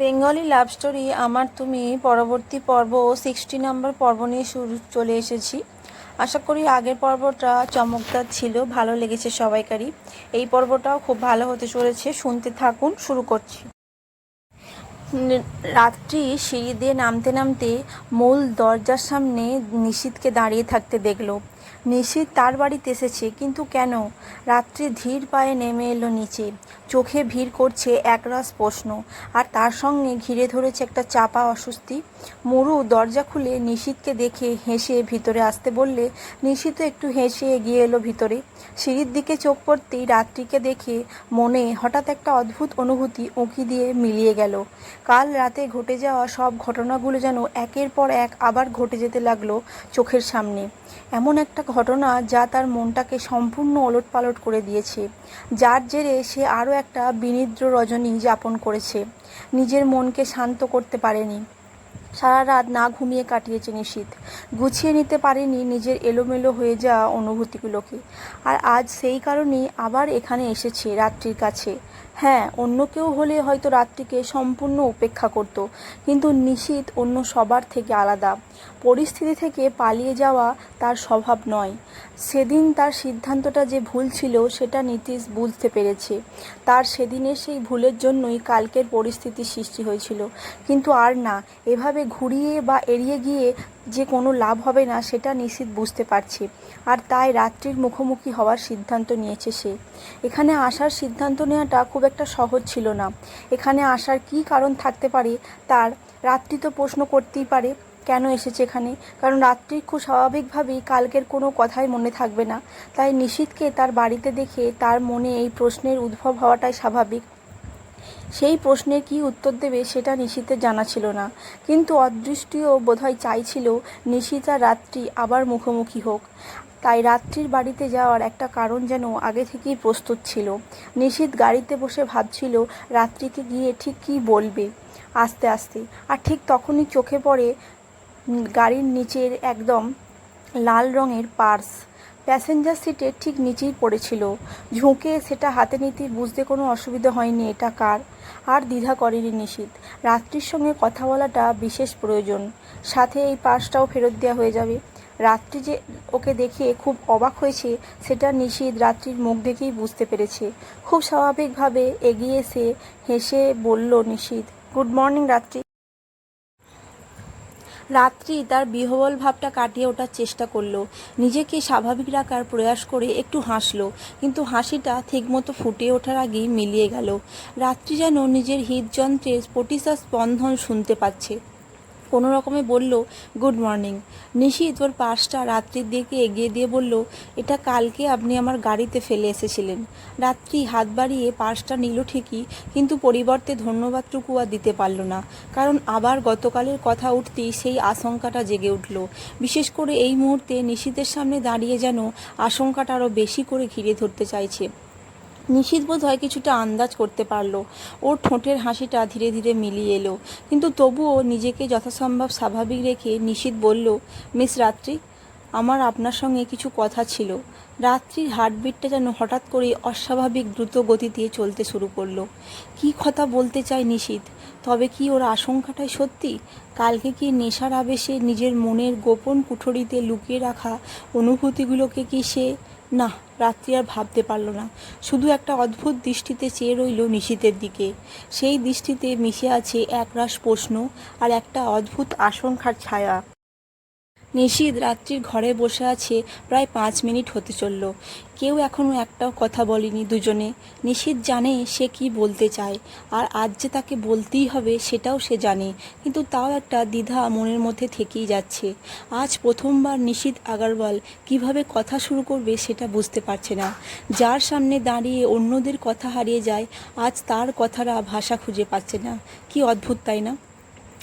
Bengali love story, আমার তুমি পরবর্তী পর্ব সিক্সটি নম্বর পর্ব নিয়ে শুরু চলে এসেছি। আশা করি আগের পর্বটা চমকদার ছিল, ভালো লেগেছে সবাইকারই। এই পর্বটাও খুব ভালো হতে চলেছে, শুনতে থাকুন, শুরু করছি। রাত্রি সিঁড়ি দিয়ে নামতে নামতে মূল দরজার সামনে নিশীথকে দাঁড়িয়ে থাকতে দেখল। নিশীথ তার বাড়িতে এসেছে, কিন্তু কেন? রাত্রি ধীর পায়ে নেমে এলো নিচে। চোখে ভিড় করছে একরাশ প্রশ্ন, আর তার সঙ্গে ঘিরে ধরেছে একটা চাপা অস্বস্তি। মরু দরজা খুলে নিশীথকে দেখে হেসে ভিতরে আসতে বললে নিশীথও একটু হেসে এগিয়ে এলো ভিতরে। সিঁড়ির দিকে চোখ পড়তেই রাত্রিকে দেখে মনে হঠাৎ একটা অদ্ভুত অনুভূতি উঁকি দিয়ে মিলিয়ে গেল। কাল রাতে ঘটে যাওয়া সব ঘটনাগুলো যেন একের পর এক আবার ঘটে যেতে লাগল চোখের সামনে। এমন একটা ঘটনা যা তার মনটাকে সম্পূর্ণ ওলটপালট করে দিয়েছে। যার জেরে সে আরও একটা বিনিদ্র রজনী যাপন করেছে। নিজের মনকে শান্ত করতে পারেনি। সারা রাত না ঘুমিয়ে কাটিয়েছে নিশীথ। গুছিয়ে নিতে পারেনি নিজের এলোমেলো হয়ে যাওয়া অনুভূতিগুলোকে। আর আজ সেই কারণেই আবার এখানে এসেছে রাত্রির কাছে। হ্যাঁ অন্য কেউ হলে হয়তো রাত্রিকে সম্পূর্ণ উপেক্ষা করত, কিন্তু নিশীথ অন্য সবার থেকে আলাদা। পরিস্থিতি থেকে পালিয়ে যাওয়া তার স্বভাব নয়। সেদিন তার সিদ্ধান্তটা যে ভুল ছিল, সেটা নীতিশ বুঝতে পেরেছে। তার সেদিনের সেই ভুলের জন্যই কালকের পরিস্থিতি সৃষ্টি হয়েছিল। কিন্তু আর না, এভাবে ঘুরিয়ে বা এড়িয়ে গিয়ে যে কোনো লাভ হবে না, সেটা নিশ্চিত বুঝতে পারছে। আর তাই রাত্রির মুখোমুখি হওয়ার সিদ্ধান্ত নিয়েছে সে। এখানে আসার সিদ্ধান্ত নেওয়াটা খুব একটা সহজ ছিল না। এখানে আসার কী কারণ থাকতে পারে, তার রাত্রি তো প্রশ্ন করতেই পারে। কেন এসেছে এখানে? কারণ রাত্রি খুব স্বাভাবিকভাবেই কালকের কোনো কথাই মনে থাকবে না। তাই নিশীথকে তার বাড়িতে দেখে তার মনে এই প্রশ্নের উদ্ভব হওয়াটাই স্বাভাবিক। সেই প্রশ্নের কী উত্তর দেবে সেটা নিশীথের জানা ছিল না। কিন্তু অদৃষ্টিও বোধহয় চাইছিল আর রাত্রি আবার মুখোমুখি হোক। তাই রাত্রির বাড়িতে যাওয়ার একটা কারণ যেন আগে থেকেই প্রস্তুত ছিল। নিশীথ গাড়িতে বসে ভাবছিল, রাত্রিকে গিয়ে ঠিক কী বলবে? আস্তে আস্তে। আর ঠিক তখনই চোখে পড়ে গাড়ির নিচের একদম লাল রঙের পার্স। প্যাসেঞ্জার সিটের ঠিক নিচেই পড়েছিল। ঝুঁকে সেটা হাতে নিতে বুঝতে কোনো অসুবিধা হয়নি এটা কার। আর দ্বিধা করেনি নিশীথ রাত্রির সঙ্গে কথা বলাটা বিশেষ প্রয়োজন। সাথে এই পার্সটাও ফেরত দেওয়া হয়ে যাবে। রাত্রি যে ওকে দেখে খুব অবাক হয়েছে, সেটা নিশীথ রাত্রির মুখ দেখেই বুঝতে পেরেছে। খুব স্বাভাবিকভাবে এগিয়ে এসে হেসে বলল নিশীথ গুড মর্নিং রাত্রি। রাত্রি তার বিহবল ভাবটা কাটিয়ে ওঠার চেষ্টা করল। নিজেকে স্বাভাবিক রাখার প্রয়াস করে একটু হাসলো, কিন্তু হাসিটা ঠিকমতো ফুটে ওঠার আগেই মিলিয়ে গেল। রাত্রি যেন নিজের হৃদযন্ত্রের স্পটিসা স্পন্দন শুনতে পাচ্ছে। কোনো রকমে বলল, গুড মর্নিং। নিশীত ওর পার্সটা রাত্রির দিকে এগিয়ে দিয়ে বলল, এটা কালকে আপনি আমার গাড়িতে ফেলে এসেছিলেন। রাত্রি হাত বাড়িয়ে পার্সটা নিল ঠিকই, কিন্তু পরিবর্তে ধন্যবাদটুকু আর দিতে পারল না, কারণ আবার গতকালের কথা উঠতেই সেই আশঙ্কাটা জেগে উঠল। বিশেষ করে এই মুহূর্তে নিশীতের সামনে দাঁড়িয়ে যেন আশঙ্কাটা আরও বেশি করে ঘিরে ধরতে চাইছে। নিশীত বোধ হয় কিছুটা আন্দাজ করতে পারল। ওর ঠোঁটের হাসিটা ধীরে ধীরে মিলিয়ে এলো। কিন্তু তবুও নিজেকে যথাসম্ভব স্বাভাবিক রেখে নিশীত বলল, মিস রাত্রি, আমার আপনার সঙ্গে কিছু কথা ছিল। রাত্রির হার্টবিটটা যেন হঠাৎ করে অস্বাভাবিক দ্রুত গতি দিয়ে চলতে শুরু করল। কী কথা বলতে চায় নিশীত? তবে কি ওর আশঙ্কাটাই সত্যি? কালকে কি নেশার আবেশে নিজের মনের গোপন কুঠরিতে লুকিয়ে রাখা অনুভূতিগুলোকে কি সে না, রাত্রি আর ভাবতে পারল না। শুধু একটা অদ্ভুত দৃষ্টিতে চেয়ে রইল নিশীতের দিকে। সেই দৃষ্টিতে মিশে আছে একরাশ প্রশ্ন আর একটা অদ্ভুত আশঙ্কার ছায়া। নিশীদ রাত্রির ঘরে বসে আছে, প্রায় পাঁচ মিনিট হতে চলল। কেউ এখনও একটাও কথা বলেনি দুজনে। নিশীদ জানে সে কি বলতে চায়, আর আজ যে তাকে বলতেই হবে সেটাও সে জানে, কিন্তু তাও একটা দ্বিধা মনের মধ্যে থেকেই যাচ্ছে। আজ প্রথমবার নিশীদ আগারওয়াল কীভাবে কথা শুরু করবে সেটা বুঝতে পারছে না। যার সামনে দাঁড়িয়ে অন্যদের কথা হারিয়ে যায়, আজ তার কথারা ভাষা খুঁজে পাচ্ছে না। কি অদ্ভুত, তাই না?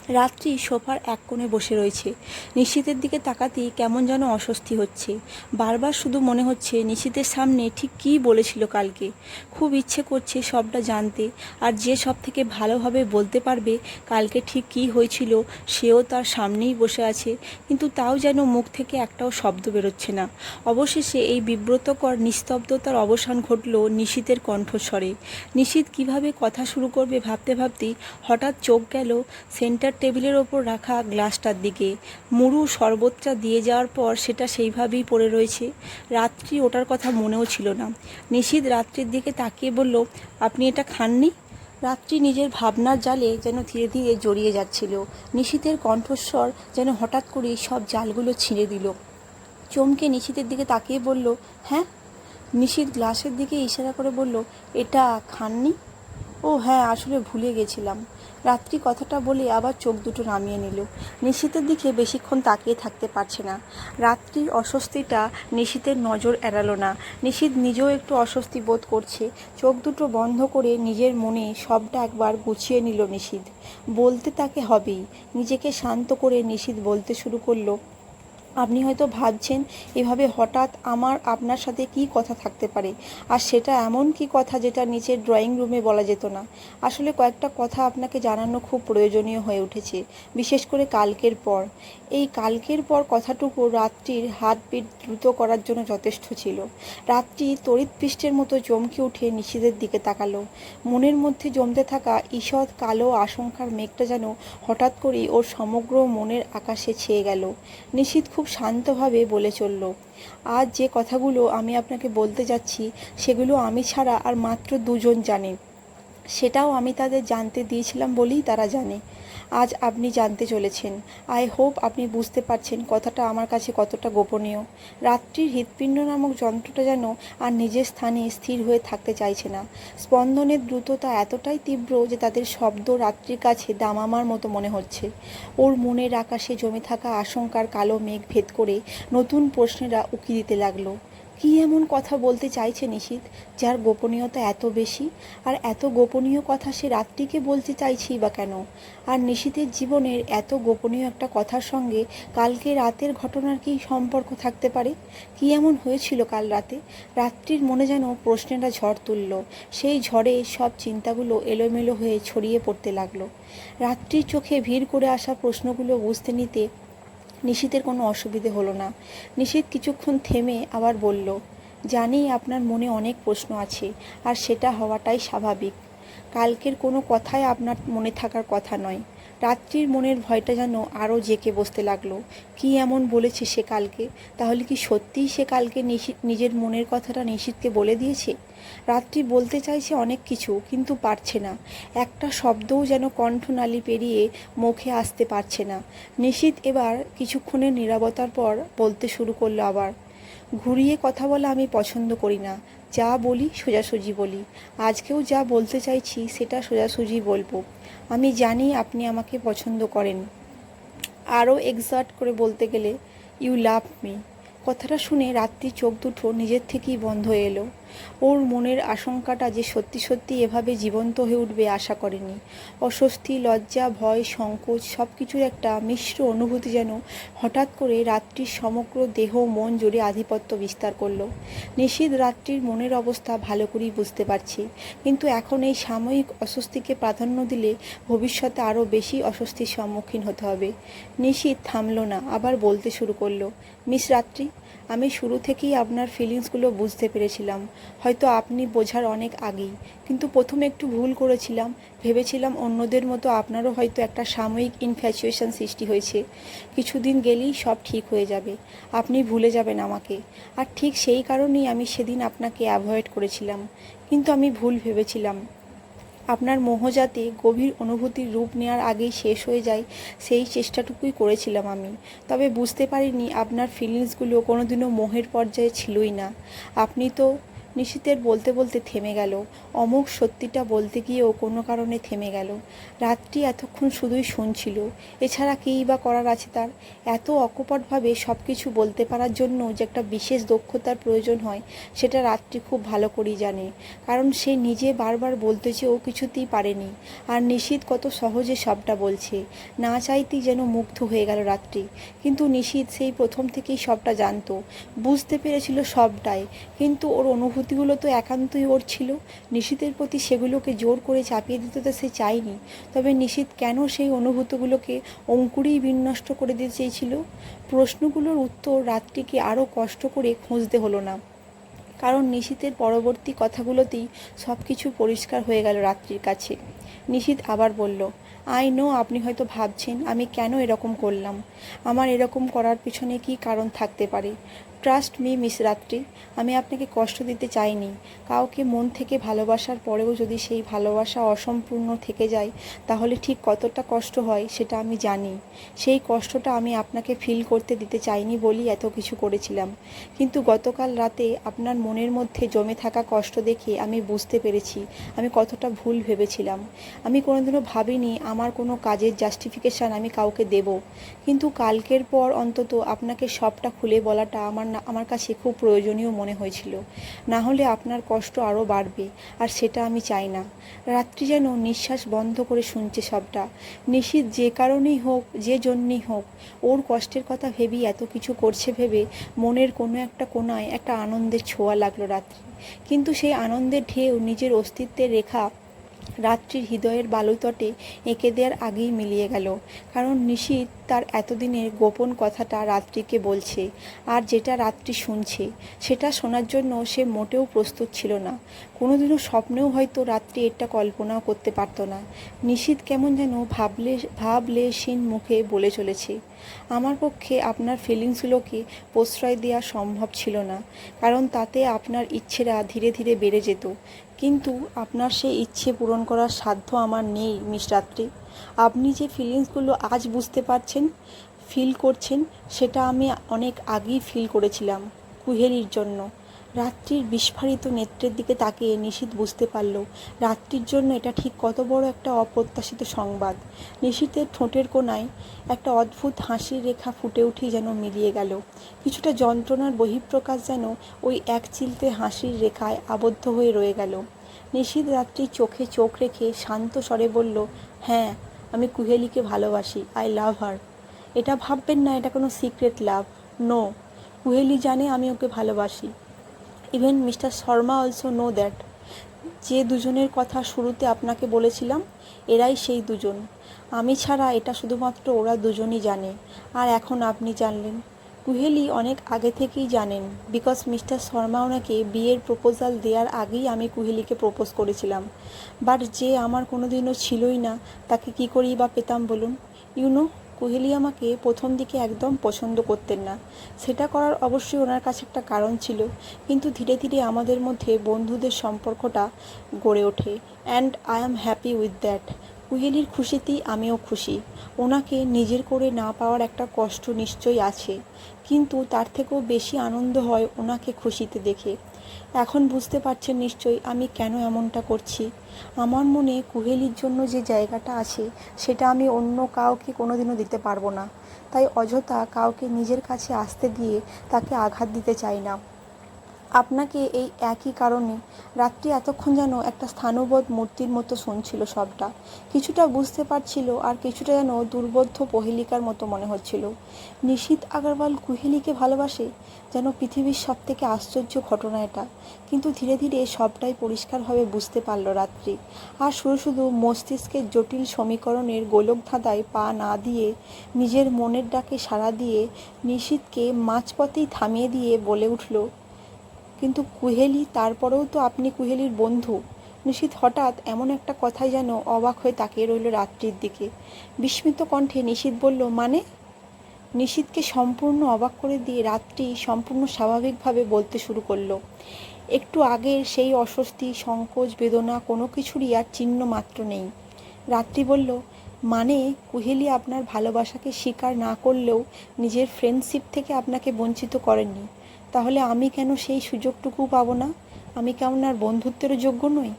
রাত্রি সোফার এক কোণে বসে রয়েছে। নিশীতের দিকে তাকাতেই কেমন যেন অস্বস্তি হচ্ছে। বারবার শুধু মনে হচ্ছে নিশীতের সামনে ঠিক কী বলেছিল কালকে। খুব ইচ্ছে করছে সবটা জানতে, আর যে সব থেকে ভালোভাবে বলতে পারবে কালকে ঠিক কী হয়েছিল সেও তার সামনেই বসে আছে, কিন্তু তাও যেন মুখ থেকে একটাও শব্দ বেরোচ্ছে না। অবশেষে এই বিব্রতকর নিস্তব্ধতার অবসান ঘটল নিশীতের কণ্ঠস্বরে। নিশীত কীভাবে কথা শুরু করবে ভাবতে ভাবতেই হঠাৎ চোখ গেল সেন্টার টেবিলের ওপর রাখা গ্লাসটার দিকে। মুড়ু শরবতটা দিয়ে যাওয়ার পর সেটা সেইভাবেই পড়ে রয়েছে। রাত্রি ওটার কথা মনেও ছিল না। নিশীত রাত্রির দিকে তাকিয়ে বলল, আপনি এটা খাননি? রাত্রি নিজের ভাবনার জালে যেন ধীরে ধীরে জড়িয়ে যাচ্ছিল। নিশীতের কণ্ঠস্বর যেন হঠাৎ করেই সব জালগুলো ছিঁড়ে দিল। চমকে নিশীতের দিকে তাকিয়ে বলল হ্যাঁ? নিশীত গ্লাসের দিকে ইশারা করে বলল, এটা খাননি? ও হ্যাঁ আসলে ভুলে গেছিলাম। রাত্রি কথাটা বলে আবার চোখ দুটো নামিয়ে নিল। নিশীতের দিকে বেশিক্ষণ তাকিয়ে থাকতে পারছে না। রাত্রির অস্বস্তিটা নিশীতের নজর এড়ালো না। নিশীত নিজেও একটু অস্বস্তি বোধ করছে। চোখ দুটো বন্ধ করে নিজের মনে সবটা একবার গুছিয়ে নিল নিশীত। বলতে তাকে হবেই। নিজেকে শান্ত করে নিশীত বলতে শুরু করল আপনি হয়তো ভাবছেন, এভাবে হঠাৎ আমার, আপনার সাথে কি কথা থাকতে পারে? আর সেটা এমন কি কথা যেটা নিচের ড্রয়িং রুমে বলা যেত না? আসলে কয়েকটা কথা আপনাকে জানানো খুব প্রয়োজনীয় হয়ে উঠেছে, বিশেষ করে কালকের পর। এই কালকের পর কথাটুকু রাত্রির হার্টবিট দ্রুত করার জন্য যথেষ্ট ছিল। রাত্রি তড়িৎ পৃষ্ঠের মতো চমকে উঠে নিশীদের দিকে তাকালো। মনের মধ্যে জমতে থাকা ঈষৎ কালো আশঙ্কার মেঘটা যেন হঠাৎ করেই ওর সমগ্র মনের আকাশে ছেয়ে গেল। নিশীত খুব শান্তভাবে বলে চলল, আজ যে কথাগুলো আমি আপনাকে বলতে যাচ্ছি, সেগুলো আমি ছাড়া আর মাত্র দুজন জানে সেটাও আমি তাদের জানতে দিয়েছিলাম বলেই তারা জানে। আজ আপনি জানতে চলেছেন। আই হোপ আপনি বুঝতে পারছেন কথাটা আমার কাছে কতটা গোপনীয়। রাত্রির হৃৎপিণ্ড নামক যন্ত্রটা যেন আর নিজের স্থানে স্থির হয়ে থাকতে চাইছে না। স্পন্দনের দ্রুততা এতটাই তীব্র যে তাদের শব্দ রাত্রির কাছে দামামার মতো মনে হচ্ছে। ওর মনের আকাশে জমে থাকা আশঙ্কার কালো মেঘ ভেদ করে নতুন প্রশ্নেরা উকি দিতে লাগল। কি এমন কথা বলতে চাইছে নিশীত, যার গোপনীয়তা এত বেশি? আর এত গোপনীয় কথা সে রাত্রিকে বলতে চাইছেই বা কেন? আর নিশীতের জীবনের এত গোপনীয় একটা কথার সঙ্গে কালকে রাতের ঘটনার কি সম্পর্ক থাকতে পারে? কি এমন হয়েছিল কাল রাতে? রাত্রির মনে যেন প্রশ্নেরা ঝড় তুলল। সেই ঝড়ে সব চিন্তাগুলো এলোমেলো হয়ে ছড়িয়ে পড়তে লাগল। রাত্রির চোখে ভিড় করে আসা প্রশ্নগুলো বুঝতে নিতে নিশীতের কোনো অসুবিধে হলো না। নিশীত কিছুক্ষণ থেমে আবার বলল, জানি আপনার মনে অনেক প্রশ্ন আছে, আর সেটা হওয়াটাই স্বাভাবিক। কালকের কোনো কথাই আপনার মনে থাকার কথা নয়। রাত্রির মনের ভয়টা যেন আরও জেকে বসতে লাগল। কি এমন বলেছে সে কালকে? তাহলে কি সত্যিই সে কালকে নিজের মনের কথাটা নিশীতকে বলে দিয়েছে? রাত্রি বলতে চাইছে অনেক কিছু, কিন্তু পারছে না। একটা শব্দও যেন কণ্ঠনালী পেরিয়ে মুখে আসতে পারছে না। নিশীত এবার কিছুক্ষণের নীরবতার পর বলতে শুরু করল আবার, ঘুরিয়ে কথা বলা আমি পছন্দ করি না। যা বলি সোজাসুজি বলি। আজকেও যা বলতে চাইছি সেটা সোজাসুজি বলব। আমি জানি আপনি আমাকে পছন্দ করেন। আরও এক্সার্ট করে বলতে গেলে ইউ লাভ মি কথাটা শুনে রাত্রি চোখ দুটো নিজের থেকেই বন্ধ এলো। ওর মনের আশঙ্কাটা যে সত্যি সত্যি এভাবে জীবন্ত হয়ে উঠবে আশা করেনি। অস্বস্তি, লজ্জা, ভয়, সংকোচ সব কিছুর একটা মিশ্র অনুভূতি যেন হঠাৎ করে রাত্রির সমগ্র দেহ মন জুড়ে আধিপত্য বিস্তার করল। নিশীদ রাত্রির মনের অবস্থা ভালো করেই বুঝতে পারছি। কিন্তু এখন এই সাময়িক অস্বস্তিকে প্রাধান্য দিলে ভবিষ্যতে আরও বেশি অস্বস্তির সম্মুখীন হতে হবে। নিশীত থামল না, আবার বলতে শুরু করল, মিস রাত্রি আমি শুরু থেকেই আপনার ফিলিংসগুলো বুঝতে পেরেছিলাম। হয়তো আপনি বোঝার অনেক আগেই। কিন্তু প্রথমে একটু ভুল করেছিলাম। ভেবেছিলাম অন্যদের মতো আপনারও হয়তো একটা সাময়িক ইনফ্যাচুয়েশন সৃষ্টি হয়েছে। কিছুদিন গেলেই সব ঠিক হয়ে যাবে। আপনি ভুলে যাবেন আমাকে। আর ঠিক সেই কারণেই আমি সেদিন আপনাকে অ্যাভয়েড করেছিলাম। কিন্তু আমি ভুল ভেবেছিলাম। আপনার মোহ যাতে গভীর অনুভূতির রূপ নেওয়ার আগেই শেষ হয়ে যায়, সেই চেষ্টাটুকুই করেছিলাম আমি। তবে বুঝতে পারিনি আপনার ফিলিংসগুলো কোনোদিনও মোহের পর্যায়ে ছিলই না। আপনি তো নিশীতের বলতে বলতে থেমে গেল। অমুক সত্যিটা বলতে গিয়েও কোনো কারণে থেমে গেল। রাত্রি এতক্ষণ শুধুই শুনছিল। এছাড়া কী বা করার আছে তার? এত অকপটভাবে সব কিছু বলতে পারার জন্য যে একটা বিশেষ দক্ষতার প্রয়োজন হয়, সেটা রাত্রি খুব ভালো করেই জানে। কারণ সে নিজে বারবার বলতে চেয়েও কিছুতেই পারেনি। আর নিশীত কত সহজে সবটা বলছে। না চাইতেই যেন মুগ্ধ হয়ে গেল রাত্রি কিন্তু নিশীত সেই প্রথম থেকেই সবটা জানতো। বুঝতে পেরেছিল সবটাই। কিন্তু ওর অনুভূতিগুলো তো একান্তই ওর ছিল। নিশীতের প্রতি সেগুলোকে জোর করে চাপিয়ে দিতে তো সে চায়নি। তবে নিশীত কেন সেই অনুভূতিগুলোকে অঙ্কুরেই বিনষ্ট করে দিতে চেয়েছিল? প্রশ্নগুলোর উত্তর রাত্রিকে আরও কষ্ট করে খুঁজতে হলো না। কারণ নিশীতের পরবর্তী কথাগুলোতেই সব কিছু পরিষ্কার হয়ে গেল রাত্রির কাছে। নিশীত আবার বলল, আই নো, আপনি হয়তো ভাবছেন আমি কেন এরকম করলাম। আমার এরকম করার পিছনে কী কারণ থাকতে পারে? ট্রাস্ট মি মিস রাত্রি আমি আপনাকে কষ্ট দিতে চাইনি। কাউকে মন থেকে ভালোবাসার পরেও যদি সেই ভালোবাসা অসম্পূর্ণ থেকে যায়, তাহলে ঠিক কতটা কষ্ট হয় সেটা আমি জানি। সেই কষ্টটা আমি আপনাকে ফিল করতে দিতে চাইনি বলেই এত কিছু করেছিলাম। কিন্তু গতকাল রাতে আপনার মনের মধ্যে জমে থাকা কষ্ট দেখে আমি বুঝতে পেরেছি, আমি কতটা ভুল ভেবেছিলাম। আমি কোনোদিনও ভাবিনি আমার কোনো কাজের জাস্টিফিকেশান আমি কাউকে দেব। কিন্তু কালকের পর অন্তত আপনাকে সবটা খুলে বলাটা আমার না আমার কাছে খুব প্রয়োজনীয় মনে হয়েছিল। না হলে আপনার কষ্ট আরও বাড়বে, আর সেটা আমি চাই না। রাত্রি যেন নিঃশ্বাস বন্ধ করে শুনছে সবটা। নিশীত যে কারণেই হোক, যে জন্যই হোক, ওর কষ্টের কথা ভেবেই এত কিছু করছে ভেবে মনের কোনো একটা কোনায় একটা আনন্দের ছোঁয়া লাগল রাত্রি। কিন্তু সেই আনন্দের ঢেউ নিজের অস্তিত্বের রেখা রাত্রির হৃদয়ের বালুতটে এঁকে দেওয়ার আগেই মিলিয়ে গেল। কারণ নিশীত তার এতদিনের গোপন কথাটা রাত্রিকে বলছে, আর যেটা রাত্রি শুনছে, সেটা শোনার জন্য সে মোটেও প্রস্তুত ছিল না। কোনোদিনও স্বপ্নেও হয়তো রাত্রি এটা কল্পনাও করতে পারতো না। নিশীত কেমন যেন ভাবলে ভাবলেশীন মুখে বলে চলেছে, আমার পক্ষে আপনার ফিলিংসগুলোকে প্রশ্রয় দেওয়া সম্ভব ছিল না, কারণ তাতে আপনার ইচ্ছেরা ধীরে ধীরে বেড়ে যেত। কিন্তু আপনার সেই ইচ্ছে পূরণ করার সাধ্য আমার নেই, মিস রাত্রি। আপনি যে ফিলিংসগুলো আজ বুঝতে পারছেন ফিল করছেন, সেটা আমি অনেক আগেই ফিল করেছিলাম কুহেলির জন্য। রাত্রির বিস্ফারিত নেত্রের দিকে তাকিয়ে নিশীত বুঝতে পারল, রাত্রির জন্য এটা ঠিক কত বড় একটা অপ্রত্যাশিত সংবাদ। নিশীতের ঠোঁটের কোণায় একটা অদ্ভুত হাসির রেখা ফুটে উঠেই যেন মিলিয়ে গেল। কিছুটা যন্ত্রণার বহিঃপ্রকাশ যেন ওই এক চিলতে হাসির রেখায় আবদ্ধ হয়ে রয়ে গেল। নিশীত রাত্রির চোখে চোখ রেখে শান্ত স্বরে বলল হ্যাঁ আমি কুহেলিকে ভালোবাসি আই লাভ হার এটা ভাববেন না, এটা কোনো সিক্রেট লাভ নো কুহেলি জানে আমি ওকে ভালোবাসি। Even mister Sharma also know that যে দুজনের কথা শুরুতে আপনাকে বলেছিলাম, এরাই সেই দুজন। আমি ছাড়া এটা শুধুমাত্র ওরা দুজনই জানে। আর এখন আপনি জানলেন। কুহেলি অনেক আগে থেকেই জানেন বিকজ মিস্টার শর্মা ওনাকে বিয়ের প্রপোজাল দেওয়ার আগেই আমি কুহেলিকে প্রপোজ করেছিলাম। বাট যে আমার কোনো দিনও ছিলই না, তাকে কি করেই বা পেতাম বলুন? ইউনো কুহেলি আমাকে প্রথম দিকে একদম পছন্দ করতেন না। সেটা করার অবশ্যই ওনার কাছে একটা কারণ ছিল। কিন্তু ধীরে ধীরে আমাদের মধ্যে বন্ধুদের সম্পর্কটা গড়ে ওঠে। And I am happy with that কুহেলির খুশিতেই আমিও খুশি। ওনাকে নিজের করে না পাওয়ার একটা কষ্ট নিশ্চয়ই আছে, কিন্তু তার থেকেও বেশি আনন্দ হয় ওনাকে খুশিতে দেখে। এখন বুঝতে পারছেন নিশ্চয়ই আমি কেন এমনটা করছি। আমার মনে কুহেলির জন্য যে জায়গাটা আছে, সেটা আমি অন্য কাউকে কোনোদিনও দিতে পারব না। তাই অযথা কাউকে নিজের কাছে আসতে দিয়ে তাকে আঘাত দিতে চাই না। আপনাকে এই একই কারণে রাত্রি এতক্ষণ যেন একটা স্থানবোধ মূর্তির মতো শুনছিল সবটা। কিছুটা বুঝতে পারছিল আর কিছুটা যেন দুর্বোধ্য পহেলিকার মতো মনে হচ্ছিল। নিশীত আগরওয়াল কুহেলিকে ভালোবাসে যেন পৃথিবীর সব থেকে আশ্চর্য ঘটনা এটা। কিন্তু ধীরে ধীরে সবটাই পরিষ্কারভাবে বুঝতে পারল রাত্রি। আর শুধু শুধু মস্তিষ্কের জটিল সমীকরণের গোলক ধাঁধায় পা না দিয়ে নিজের মনের ডাকে সাড়া দিয়ে নিশীতকে মাঝপথেই থামিয়ে দিয়ে বলে উঠল কিন্তু কুহেলি তারপরেও তো আপনি কুহেলির বন্ধু। নিশীত হঠাৎ এমন একটা কথাই যেন অবাক হয়ে তাকিয়ে রইল রাত্রির দিকে। বিস্মিত কণ্ঠে নিশীত বলল মানে? নিশীতকে সম্পূর্ণ অবাক করে দিয়ে রাত্রি সম্পূর্ণ স্বাভাবিকভাবে বলতে শুরু করল, একটু আগের সেই অস্বস্তি, সংকোচ, বেদনা, কোনো কিছুরই আর চিহ্ন মাত্র নেই। রাত্রি বলল মানে কুহেলি আপনার ভালোবাসাকে স্বীকার না করলেও নিজের ফ্রেন্ডশিপ থেকে আপনাকে বঞ্চিত করেননি। তাহলে আমি কেন সেই সুযোগটুকু পাবো না? আমি কেমন আর বন্ধুত্বেরও যোগ্য নই?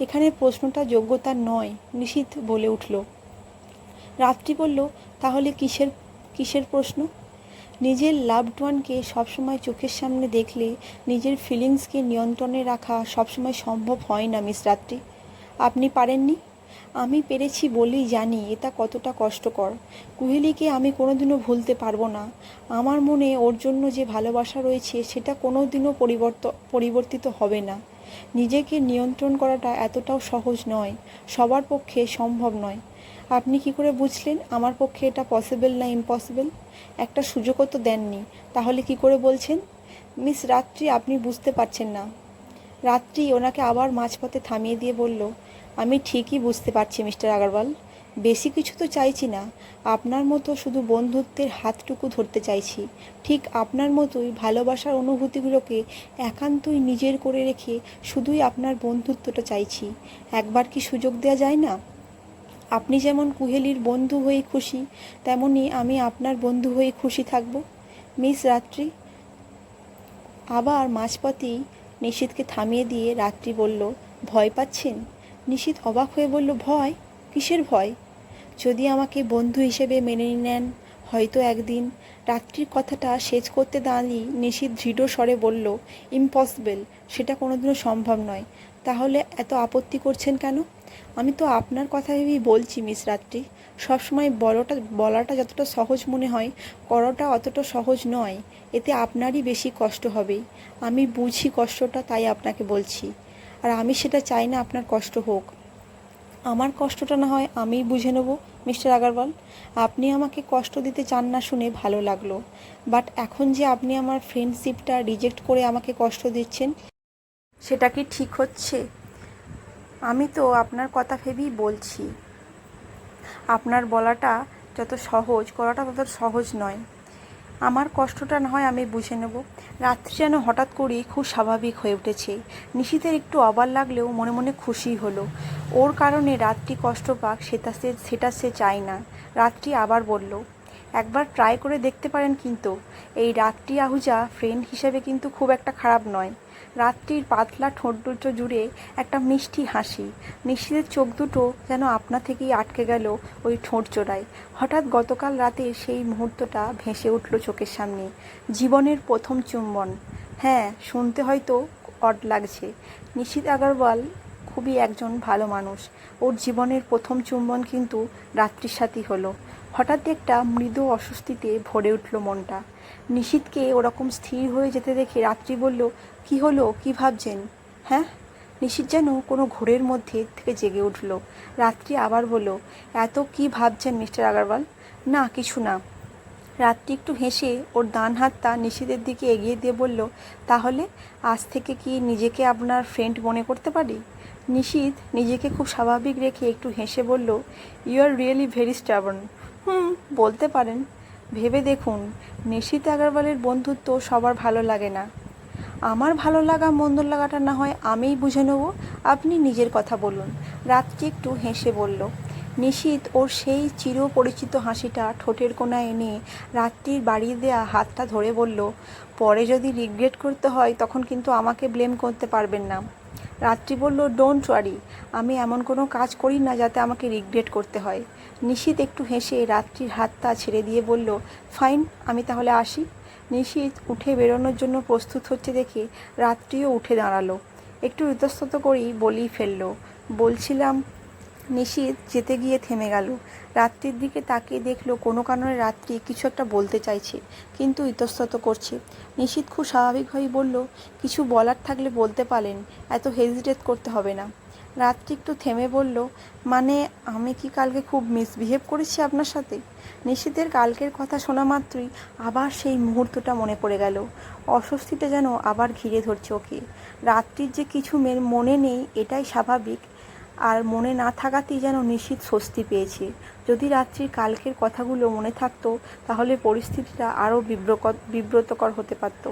এখানে প্রশ্নটা যোগ্যতা নয় নিশীথ বলে উঠল। রাত্রি বলল, তাহলে কিসের কিসের প্রশ্ন? নিজের লাভড ওয়ানকে সবসময় চোখের সামনে দেখলে নিজের ফিলিংসকে নিয়ন্ত্রণে রাখা সবসময় সম্ভব হয় না মিস রাত্রি। আপনি পারেননি? আমি পেরেছি বলেই জানি, এটা কতটা কষ্টকর। কুহেলিকে আমি কোনোদিনও ভুলতে পারব না। আমার মনে ওর জন্য যে ভালোবাসা রয়েছে, সেটা কোনোদিনও পরিবর্ত, পরিবর্তিত হবে না। নিজেকে নিয়ন্ত্রণ করাটা এতটাও সহজ নয়, সবার পক্ষে সম্ভব নয়। আপনি কি করে বুঝলেন আমার পক্ষে এটা পসিবল না ইম্পসিবল একটা সুযোগও তো দেননি, তাহলে কি করে বলছেন? মিস রাত্রি, আপনি বুঝতে পারছেন না। রাত্রি ওনাকে আবার মাঝপথে থামিয়ে দিয়ে বলল আমি ঠিকই বুঝতে পারছি, মিস্টার আগারওয়াল। বেশি কিছু তো চাইছি না। আপনার মতো শুধু বন্ধুত্বের হাতটুকু ধরতে চাইছি। ঠিক আপনার মতোই ভালোবাসার অনুভূতিগুলোকে একান্তই নিজের করে রেখে শুধুই আপনার বন্ধুত্বটা চাইছি। একবার কি সুযোগ দেওয়া যায় না? আপনি যেমন কুহেলির বন্ধু হয়ে খুশি, তেমনি আমি আপনার বন্ধু হয়ে খুশি থাকব। মিস রাত্রি। আবার মাঝপথেই নিশীথকে থামিয়ে দিয়ে রাত্রি বলল, ভয় পাচ্ছেন? নিশীথ অবাক হয়ে বলল, ভয়? কিসের ভয়? যদি আমাকে বন্ধু হিসেবে মেনে নেন, হয়তো একদিন রাত্রির কথাটা শেষ করতে দাঁড়িয়ে নিশীথ দৃঢ় স্বরে বলল, ইম্পসিবল, সেটা কোনোদিনও সম্ভব নয়। তাহলে এত আপত্তি করছেন কেন? আমি তো আপনার কথা ভেবেই বলছি, মিস রাত্রি। সবসময় বলাটা বলাটা যতটা সহজ মনে হয়, করাটা অতটা সহজ নয়। এতে আপনারই বেশি কষ্ট হবে আমি বুঝি কষ্টটা, তাই আপনাকে বলছি। আর আমি সেটা চাই না আপনার কষ্ট হোক। আমার কষ্টটা না হয় আমিই বুঝে নেব, মিস্টার আগারওয়াল। আপনি আমাকে কষ্ট দিতে চান না শুনে ভালো লাগল। বাট এখন যে আপনি আমার ফ্রেন্ডশিপটা রিজেক্ট করে আমাকে কষ্ট দিচ্ছেন, সেটা কি ঠিক হচ্ছে? আমি তো আপনার কথা ভেবেই বলছি। আপনার বলাটা যত সহজ, করাটা তত সহজ নয়। আমার কষ্টটা না হয় আমি বুঝে নেব। রাত্রি যেন হঠাৎ করেই খুব স্বাভাবিক হয়ে উঠেছে। নিশীতের একটু অবার লাগলেও মনে মনে খুশি হলো। ওর কারণে রাত্রি কষ্ট পাক, সেটা সে সেটা সে চায় না। রাত্রি আবার বলল, একবার ট্রাই করে দেখতে পারেন কিন্তু। এই রাত্রি আহুজা ফ্রেন্ড হিসেবে কিন্তু খুব একটা খারাপ নয়। রাত্রির পাতলা ঠোঁট দুটো জুড়ে একটা মিষ্টি হাসি। নিশীতের চোখ দুটো যেন আপনা থেকেই আটকে গেল ওই ঠোঁট জোড়ায়। হঠাৎ গতকাল রাতে সেই মুহূর্তটা ভেসে উঠল চোখের সামনে। জীবনের প্রথম চুম্বন। হ্যাঁ শুনতে হয়তো অড লাগছে। নিশীত আগরওয়াল খুবই একজন ভালো মানুষ। ওর জীবনের প্রথম চুম্বন কিন্তু রাত্রির সাথেই হলো। হঠাৎ একটা মৃদু অস্বস্তিতে ভরে উঠল মনটা। নিশীতকে ওরকম স্থির হয়ে যেতে দেখে রাত্রি বলল কি হলো, কি ভাবছেন? হ্যাঁ? নিশীত যেন কোনো ঘোরের মধ্যে থেকে জেগে উঠল। রাত্রি আবার বলল এত কি ভাবছেন, মিস্টার আগারওয়াল? না, কিছু না। রাত্রি একটু হেসে ওর ডান হাতটা নিশীতের দিকে এগিয়ে দিয়ে বলল, তাহলে আজ থেকে কি নিজেকে আপনার ফ্রেন্ড মনে করতে পারি? নিশীত নিজেকে খুব স্বাভাবিক রেখে একটু হেসে বলল you are really very stubborn হুম, বলতে পারেন। ভেবে দেখুন, নিশীত আগারওয়ালের বন্ধুত্ব সবার ভালো লাগে না। আমার ভালো লাগা, মন্দ লাগাটা না হয় আমিই বুঝে নেব। আপনি নিজের কথা বলুন। রাত্রি একটু হেসে বলল, নিশীত, ওর সেই চিরপরিচিত হাসিটা ঠোঁটের কোনায় এনে রাত্রির বাড়িয়ে দেয়া হাতটা ধরে বলল, পরে যদি রিগ্রেট করতে হয়, তখন কিন্তু আমাকে ব্লেম করতে পারবেন না। রাত্রি বলল ডোন্ট ওয়ারি আমি এমন কোনো কাজ করি না যাতে আমাকে রিগ্রেট করতে হয়। নিশীত একটু হেসে রাত্রির হাতটা ছেড়ে দিয়ে বলল, ফাইন, আমি তাহলে আসি। নিশীত উঠে বেরোনোর জন্য প্রস্তুত হচ্ছে দেখে রাত্রিও উঠে দাঁড়াল। একটু ইতস্তত করেই বলেই ফেলল, বলছিলাম নিশীত যেতে গিয়ে থেমে গেল। রাত্রির দিকে তাকিয়ে দেখল কোনো কারণে রাত্রি কিছু একটা বলতে চাইছে, কিন্তু ইতস্তত করছে। নিশীত খুব স্বাভাবিকভাবেই বলল, কিছু বলার থাকলে বলতে পারেন, এত হেজিটেট করতে হবে না। রাত্রি একটু থেমে বলল মানে আমি কি কালকে খুব মিসবিহেভ করেছি আপনার সাথে? নিশীতের কালকের কথা শোনা মাত্রই আবার সেই মুহূর্তটা মনে পড়ে গেল। অস্বস্তিটা যেন আবার ঘিরে ধরছে ওকে। রাত্রির যে কিছু মনে নেই, এটাই স্বাভাবিক। আর মনে না থাকাতেই যেন নিশ্চিত স্বস্তি পেয়েছে। যদি রাত্রির কালকের কথাগুলো মনে থাকতো, তাহলে পরিস্থিতিটা আরও বিব্রকর, বিব্রতকর হতে পারত।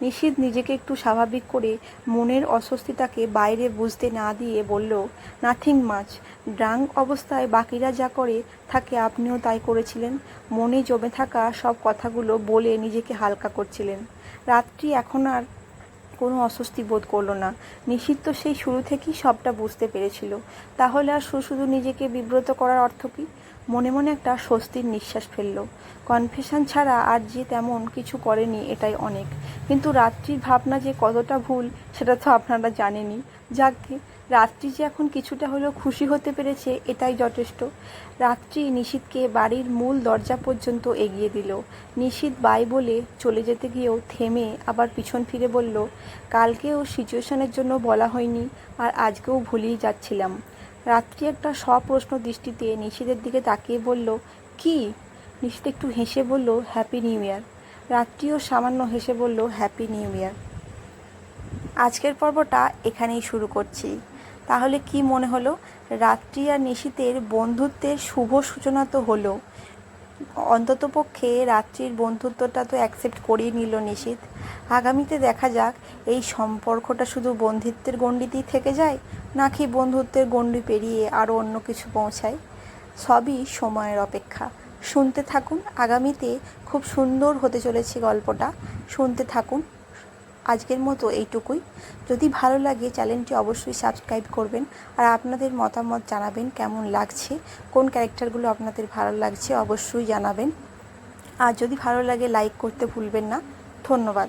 নিশীত নিজেকে একটু স্বাভাবিক করে মনের অস্বস্তিটাকে বাইরে বুঝতে না দিয়ে বলল, নাথিং মাছ ড্রাঙ্ক অবস্থায় বাকিরা যা করে থাকে আপনিও তাই করেছিলেন। মনে জমে থাকা সব কথাগুলো বলে নিজেকে হালকা করছিলেন। রাত্রি এখন আর কোনো অস্বস্তি বোধ করল না। নিশিত তো সেই শুরু থেকেই সবটা বুঝতে পেরেছিল। তাহলে আর শুধু শুধু নিজেকে বিব্রত করার অর্থ কী? মনে মনে একটা স্বস্তির নিঃশ্বাস ফেলল। কনফেশন ছাড়া আর যে তেমন কিছু করেনি এটাই অনেক। কিন্তু রাত্রির ভাবনা যে কতটা ভুল, সেটা তো আপনারা জানেনই। যাকে রাত্রি যে এখন কিছুটা হলেও খুশি হতে পেরেছে, এটাই যথেষ্ট। রাত্রি নিশীথকে বাড়ির মূল দরজা পর্যন্ত এগিয়ে দিল। নিশীথ বাই বলে চলে যেতে গিয়েও থেমে আবার পিছন ফিরে বলল, কালকেও সিচুয়েশনের জন্য বলা হয়নি, আর আজকেও ভুলেই যাচ্ছিলাম। রাত্রি একটা সপ্রশ্ন দৃষ্টিতে নিশীথের দিকে তাকিয়ে বলল, কি? নিশীথ একটু হেসে বলল, হ্যাপি নিউ ইয়ার। রাত্রিও সামান্য হেসে বলল, হ্যাপি নিউ ইয়ার। আজকের পর্বটা এখানেই শুরু করছি। তাহলে কি মনে হলো? রাত্রি আর নিশীতের বন্ধুত্বের শুভ সূচনা তো হলো। অন্ততপক্ষে রাত্রির বন্ধুত্বটা তো অ্যাকসেপ্ট করিয়ে নিল নিশীত। আগামীতে দেখা যাক, এই সম্পর্কটা শুধু বন্ধুত্বের গণ্ডিতেই থেকে যায়, নাকি বন্ধুত্বের গণ্ডি পেরিয়ে আরও অন্য কিছু পৌঁছায়? সবই সময়ের অপেক্ষা। শুনতে থাকুন, আগামীতে খুব সুন্দর হতে চলেছে গল্পটা। শুনতে থাকুন। আজকের মতো এইটুকুই। যদি ভালো লাগে, চ্যানেলটি অবশ্যই সাবস্ক্রাইব করবেন আর আপনাদের মতামত জানাবেন কেমন লাগছে, কোন ক্যারেক্টারগুলো আপনাদের ভালো লাগছে অবশ্যই জানাবেন। আর যদি ভালো লাগে, লাইক করতে ভুলবেন না। ধন্যবাদ।